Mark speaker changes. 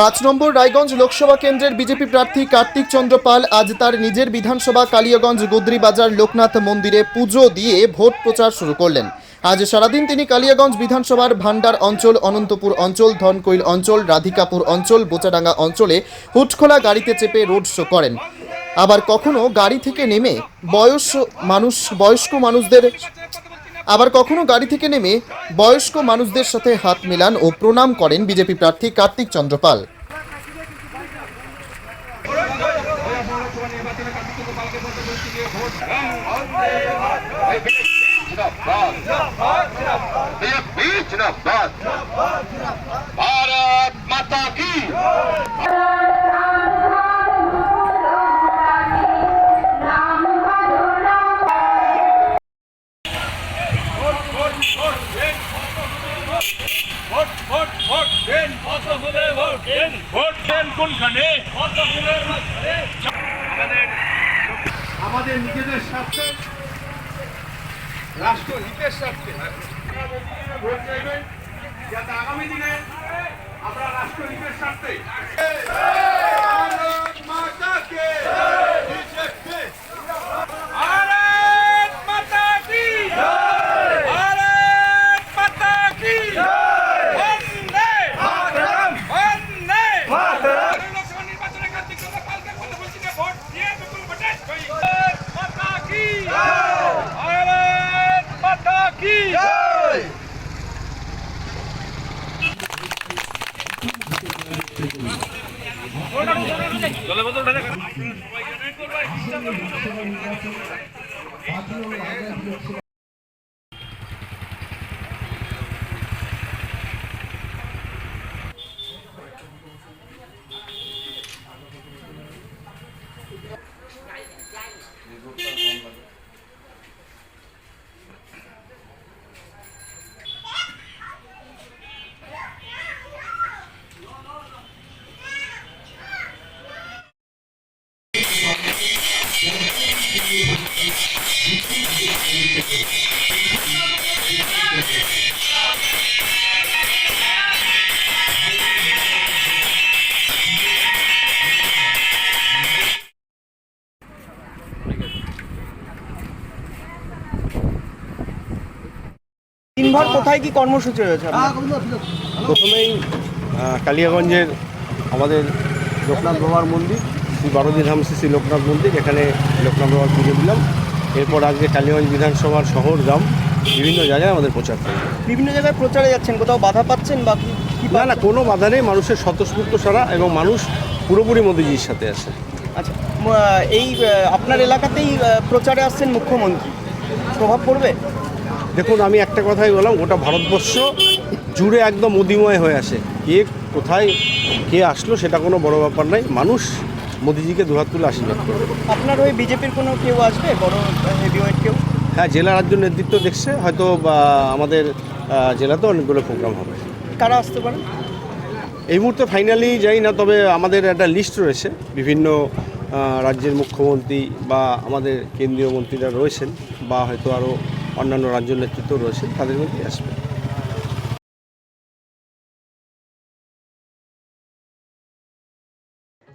Speaker 1: পাঁচ নম্বর রায়গঞ্জ লোকসভা কেন্দ্রের বিজেপি প্রার্থী কার্তিক চন্দ্র পাল আজ তার নিজের বিধানসভা কালিয়াগঞ্জ গুদ্রি বাজার লোকনাথ মন্দিরে পুজো দিয়ে ভোট প্রচার শুরু করলেন। আজ সারাদিন তিনি কালিয়াগঞ্জ বিধানসভার ভান্ডার অঞ্চল, অনন্তপুর অঞ্চল ধনকৈল অঞ্চল, রাধিকাপুর অঞ্চল, বোচাডাঙ্গা অঞ্চলে হুটখোলা গাড়িতে চেপে রোড শো করেন। আবার কখনো গাড়ি থেকে নেমে বয়স মানুষ, বয়স্ক মানুষদের আবার কখনো গাড়ি থেকে নেমে বয়স্ক মানুষদের সাথে হাত মেলান ও প্রণাম করেন বিজেপি প্রার্থী কার্তিক চন্দ্রপাল
Speaker 2: जिंदाबाद भारत माता की
Speaker 3: vote vote vote দেন। কত হলে ভোট দেন। ভোট দেন কোনখানে? কত হলে আমাদের
Speaker 4: আমাদের নিজেদের স্বার্থে রাষ্ট্র হিতের স্বার্থে ভোট চাইবেন। যাতে আগামী দিনে আমরা রাষ্ট্র হিতের স্বার্থে। ভারত মাতা কে
Speaker 3: ভারত মাতা কি ভারত মাতা কি বন্দে বন্দে লোকসভা নির্বাচনে কার্তিক চন্দ্র পালকে কত বলছিলেন ভোট দিয়ে বিপুল ভোটে জয়ী ভারত মাতা কি ভারত মাতা কি জলে
Speaker 5: দিনভর কোথায় কি কর্মসূচি রয়েছে
Speaker 6: প্রথমেই কালিয়াগঞ্জের আমাদের লোকনাথ বাবার মন্দির শ্রী বারোদি ধাম শ্রী শ্রী লোকনাথ মন্দির এখানে লোকনাথ বাবার পুজো দিলাম। এরপর আজকে কালিয়াগঞ্জ বিধানসভার শহর গ্রাম বিভিন্ন জায়গায় আমাদের প্রচার করব।
Speaker 5: বিভিন্ন জায়গায় প্রচারে যাচ্ছেন কোথাও বাধা পাচ্ছেন বা
Speaker 6: না না কোনো বাধা নেই মানুষের স্বতঃস্ফূর্ত সারা এবং মানুষ পুরোপুরি মোদিজির সাথে আছে।
Speaker 5: আচ্ছা এই আপনার এলাকাতেই প্রচারে আসছেন মুখ্যমন্ত্রী। প্রভাব পড়বে?
Speaker 6: দেখুন আমি একটা কথাই বললাম গোটা ভারতবর্ষ জুড়ে একদম মোদিময় হয়ে আসে কে কোথায় কে আসলো সেটা কোনো বড় ব্যাপার নাই মানুষ মোদিজিকে দুহাত তুলে আশীর্বাদ করবে
Speaker 5: আপনার ওই বিজেপির কোনো কেউ আসবে? বড় হেভিওয়েট কেউ?
Speaker 6: হ্যাঁ জেলা রাজ্য নেতৃত্ব দেখছে হয়তো বা আমাদের জেলাতে অনেকগুলো প্রোগ্রাম হবে।
Speaker 5: কারা আসতে পারে?
Speaker 6: এই মুহূর্তে ফাইনালি যাই না তবে আমাদের একটা লিস্ট রয়েছে। বিভিন্ন রাজ্যের মুখ্যমন্ত্রী বা আমাদের কেন্দ্রীয় মন্ত্রীরা রয়েছেন বা হয়তো আরও অন্যান্য রাজ্য নেতৃত্ব রয়েছেন তাদের মধ্যেই আসবে।